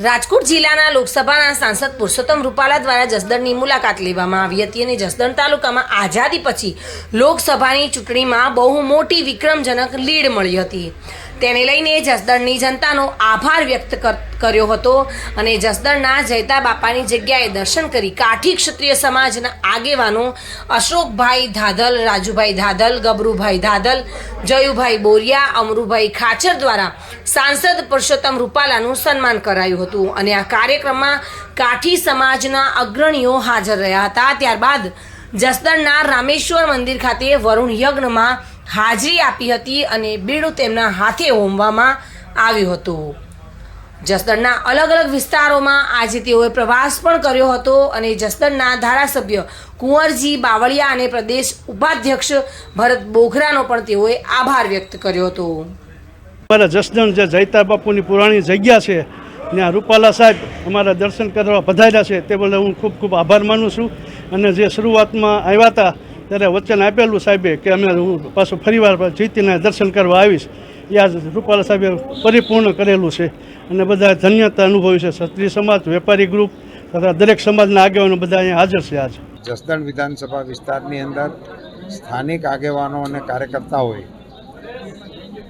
રાજકોટ જિલ્લાના લોકસભાના સાંસદ પુરુષોત્તમ રૂપાલા દ્વારા જસદણની મુલાકાત લેવામાં આવી હતી અને જસદણ તાલુકામાં આઝાદી પછી લોકસભાની ચૂંટણીમાં બહુ મોટી વિક્રમજનક લીડ મળી હતી. તેને લઈને જસદણની જનતાનો આભાર વ્યક્ત કર્યો હતો અને જસદણના જયતા બાપાની જગ્યાએ દર્શન કરી કાઠી ક્ષત્રિય સમાજના આગેવાનો અશોકભાઈ ધાધલ, રાજુભાઈ ધાધલ, ગબરુભાઈ ધાધલ, જયુભાઈ બોરિયા, અમરુભાઈ ખાચર દ્વારા સાંસદ પુરુષોત્તમ રૂપાલાનું સન્માન કરાયું હતું અને આ કાર્યક્રમમાં કાઠી સમાજના અગ્રણીઓ હાજર રહ્યા હતા. ત્યારબાદ જસદણના રામેશ્વર મંદિર ખાતે વરુણ યજ્ઞમાં હાજરી આપી હતી અને બીડું તેમના હાથે હોમવામાં આવ્યું હતું. જસદણના અલગ અલગ વિસ્તારોમાં આજે તેઓએ પ્રવાસ પણ કર્યો હતો અને જસદણના ધારાસભ્ય કુંવરજી બાવળિયા અને પ્રદેશ ઉપાધ્યક્ષ ભરત બોઘરાનો પણ તેઓએ આભાર વ્યક્ત કર્યો હતો. અમારા જસદણ જે જયતા બાપુની પુરાણી જગ્યા છે, ત્યાં રૂપાલા સાહેબ અમારા દર્શન કરવા પધાર્યા છે, તે બદલ હું ખૂબ ખૂબ આભાર માનું છું. અને જે શરૂઆતમાં આવ્યા હતા ત્યારે વચન આપેલું સાહેબે કે અમે હું પાછું ફરીવાર જીતીને દર્શન કરવા આવીશ. એ આજ રૂપાલા સાહેબે પરિપૂર્ણ કરેલું છે. અને બધા ધન્યતા અનુભવી છે. ક્ષત્રિય સમાજ, વેપારી ગ્રુપ તથા દરેક સમાજના આગેવાનો બધા અહીંયા હાજર છે આજ. જસદણ વિધાનસભા વિસ્તારની અંદર સ્થાનિક આગેવાનો અને કાર્યકર્તાઓએ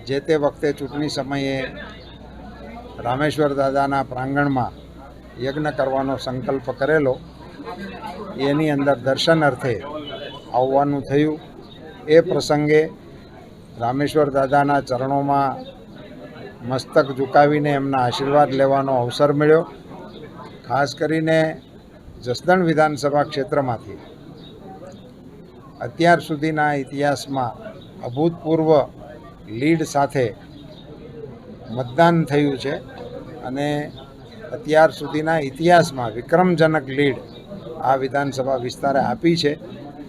જે તે વખતે ચૂંટણી સમયે રામેશ્વર દાદાના પ્રાંગણમાં યજ્ઞ કરવાનો સંકલ્પ કરેલો, એની અંદર દર્શન અર્થે આવવાનું થયું. એ પ્રસંગે રામેશ્વર દાદાના ચરણોમાં મસ્તક ઝુકાવીને એમના આશીર્વાદ લેવાનો અવસર મળ્યો. ખાસ કરીને જસદણ વિધાનસભા ક્ષેત્રમાંથી. અત્યાર સુધીના ઇતિહાસમાં અભૂતપૂર્વ લીડ સાથે મતદાન થયું છે અને અત્યાર સુધીના ઇતિહાસમાં વિક્રમજનક લીડ આ વિધાનસભા વિસ્તારે આપી છે.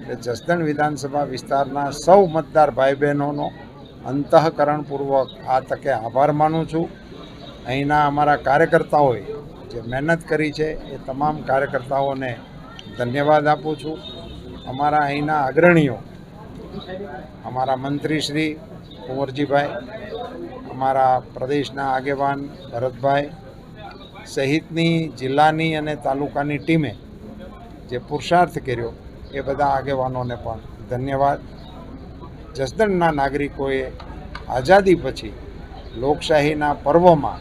એટલે જસદણ વિધાનસભા વિસ્તારના સૌ મતદાર ભાઈ બહેનોનો અંતઃકરણપૂર્વક આ તકે આભાર માનું છું. અહીંના અમારા કાર્યકર્તાઓએ જે મહેનત કરી છે એ તમામ કાર્યકર્તાઓને ધન્યવાદ આપું છું. અમારા અહીંના અગ્રણીઓ, અમારા મંત્રી શ્રી કુંવરજીભાઈ, અમારા પ્રદેશના આગેવાન ભરતભાઈ, સહિતની જિલ્લાની અને તાલુકાની ટીમે જે પુરુષાર્થ કર્યો એ બધા આગેવાનોને પણ ધન્યવાદ. જસદણના નાગરિકોએ આઝાદી પછી લોકશાહીના પર્વમાં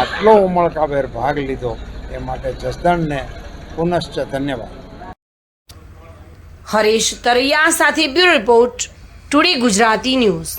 આટલો ઉમળકાભેર ભાગ લીધો એ માટે જસદણને પુનશ્ચ ધન્યવાદ. હરીશ તરૈયા સાથે bureau report today Gujarati news.